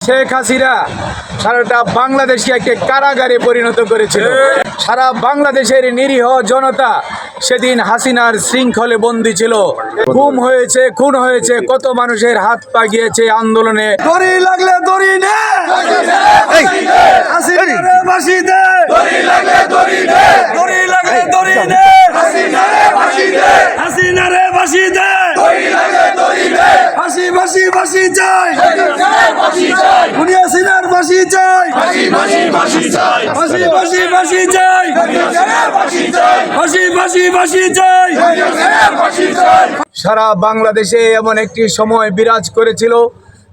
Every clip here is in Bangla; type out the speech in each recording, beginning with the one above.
শেখ হাসিনা সারাটা বাংলাদেশকে একটি কারাগারে পরিণত করেছিল। সারা বাংলাদেশের নিরীহ জনতা সেদিন হাসিনার শৃঙ্খলে বন্দী ছিল। খুন হয়েছে খুন হয়েছে কত মানুষের হাত পা গিয়েছে আন্দোলনে। দড়ি লাগলে দড়ি নে। হাসিনারে বাসি দে। দড়ি লাগলে দড়ি নে। দড়ি লাগলে দড়ি নে। হাসিনারে বাসি দে। বাসি দে। দড়ি লাগলে দড়ি নে। হাসি বাসি বাসি চাই। বাসি চাই। হাসি বাসি বাসি চাই। হাসি বাসি বাসি চাই। সারা বাংলাদেশে এমন একটি সময় বিরাজ করেছিল।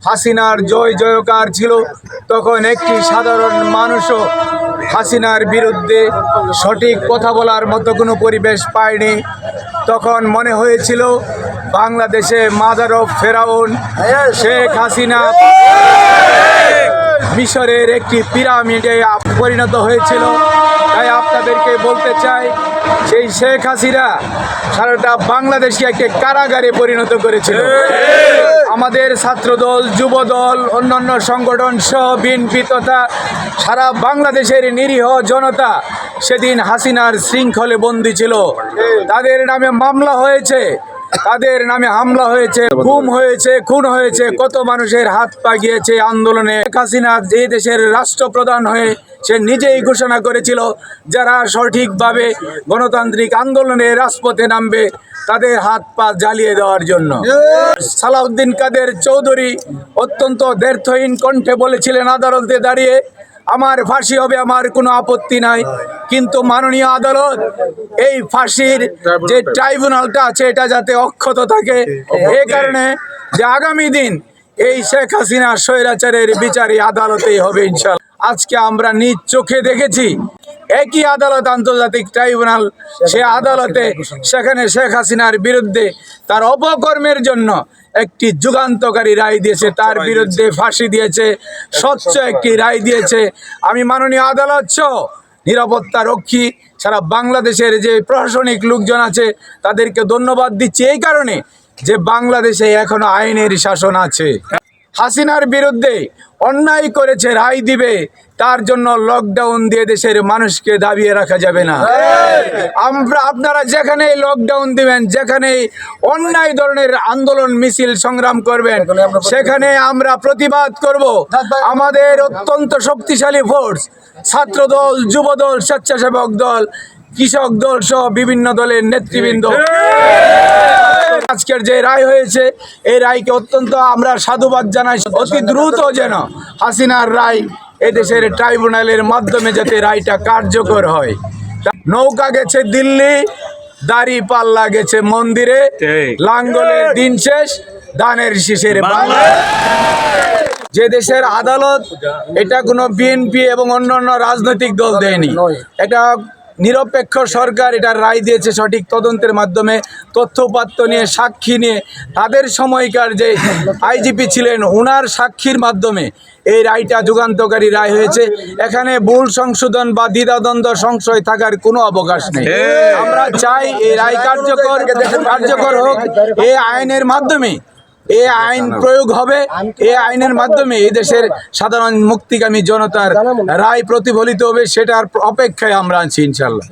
হাসিনার জয় জয়কার ছিল। তখন একটি সাধারণ মানুষও হাসিনার বিরুদ্ধে সঠিক কথা বলার মতো কোনো পরিবেশ পায়নি। তখন মনে হয়েছিল বাংলাদেশে মাদার অফ ফেরাউন শেখ হাসিনা মিশরের একটি পিরামিডে পরিণত হয়েছিল। তাই আপনাদেরকে বলতে চাই, সেই শেখ হাসিনা সারাটা বাংলাদেশকে একটি কারাগারে পরিণত করেছিল। আমাদের ছাত্রদল, যুবদল, অন্যান্য সংগঠন সহ বিএনপি তথা সারা বাংলাদেশের নিরীহ জনতা সেদিন হাসিনার শৃঙ্খলে বন্দী ছিল। তাদের নামে মামলা হয়েছে। তাদের নামে হামলা হয়েছে, গুম হয়েছে, খুন হয়েছে, কত মানুষের হাত পা গিয়েছে আন্দোলনে। শেখ হাসিনা যে দেশের রাষ্ট্রপ্রধান হয়ে সে নিজেই ঘোষণা করেছিল, যারা সঠিকভাবে গণতান্ত্রিক আন্দোলনে রাজপথে নামবে, তাদের হাত পা জ্বালিয়ে দেওয়ার জন্য। সালাউদ্দিন কাদের চৌধুরী অত্যন্ত দ্ব্যর্থহীন কণ্ঠে বলেছিলেন, আদালতে দাঁড়িয়ে আমার ফাঁসি হবে আমার কোনো আপত্তি নাই। কিন্তু মাননীয় আদালত এই ফাঁসির যে ট্রাইব্যুনালটা আছে এটা যাতে অক্ষত থাকে। এ কারণে যে আগামী দিন এই শেখ হাসিনা স্বৈরাচারের বিচারই আদালতেই হবে ইনশাল্লাহ আজকে আমরা নিজ চোখে দেখেছি একই আদালত আন্তর্জাতিক ট্রাইব্যুনাল সে আদালতে সেখানে শেখ হাসিনার বিরুদ্ধে তার অপকর্মের জন্য একটি যুগান্তকারী রায় দিয়েছে। তার বিরুদ্ধে ফাঁসি দিয়েছে স্বচ্ছ একটি রায় দিয়েছে। আমি মাননীয় আদালত সহ নিরাপত্তা রক্ষী সারা বাংলাদেশের যে প্রশাসনিক লোকজন আছে তাদেরকে ধন্যবাদ দিচ্ছি। এই কারণে যে বাংলাদেশে এখনও আইনের শাসন আছে। হাসিনার বিরুদ্ধে অন্যায় করেছে রায় দিবে তার জন্য লকডাউন দিয়ে দেশের মানুষকে দাবিয়ে রাখা যাবে না। আমরা আপনারা যেখানেই লকডাউন দিবেন যেখানে অন্যায় ধরনের আন্দোলন মিছিল সংগ্রাম করবেন সেখানে আমরা প্রতিবাদ করব। আমাদের অত্যন্ত শক্তিশালী ফোর্স ছাত্রদল যুবদল স্বেচ্ছাসেবক দল কৃষক দল সহ বিভিন্ন দলের নেতৃবৃন্দ। আজকের যে রায় হয়েছে এই রায়কে অত্যন্ত আমরা সাধুবাদ জানাই। অতি দ্রুত যেন হাসিনার রায় এদেশের ট্রাইব্যুনালের মাধ্যমে যাতে রায়টা কার্যকর হয়। নৌকা গেছে দিল্লি দাড়ি পাল্লা গেছে মন্দিরে লাঙ্গলের দিন শেষ দানের শীষের বাংলা। যে দেশের আদালত এটা কোনো বিএনপি এবং অন্যান্য রাজনৈতিক দল দেয়নি। এটা নিরপেক্ষ সরকার এটা রায় দিয়েছে সঠিক তদন্তের মাধ্যমে তথ্যপাত্য নিয়ে সাক্ষী নিয়ে। তাদের সময়কার যে আইজিপি ছিলেন ওনার সাক্ষীর মাধ্যমে এই রায়টা যুগান্তকারী রায় হয়েছে। এখানে ভুল সংশোধন বা দ্বিধাদ্বন্দ্ব সংশয় থাকার কোনো অবকাশ নেই। আমরা চাই এই রায় কার্যকর কার্যকর হোক। এই আইনের মাধ্যমে এই আইন প্রয়োগ হবে। এ আইনের মাধ্যমে এই দেশের সাধারণ মুক্তিকামী জনতার রায় প্রতিফলিত হবে সেটার অপেক্ষায় আমরা আছি ইনশাল্লাহ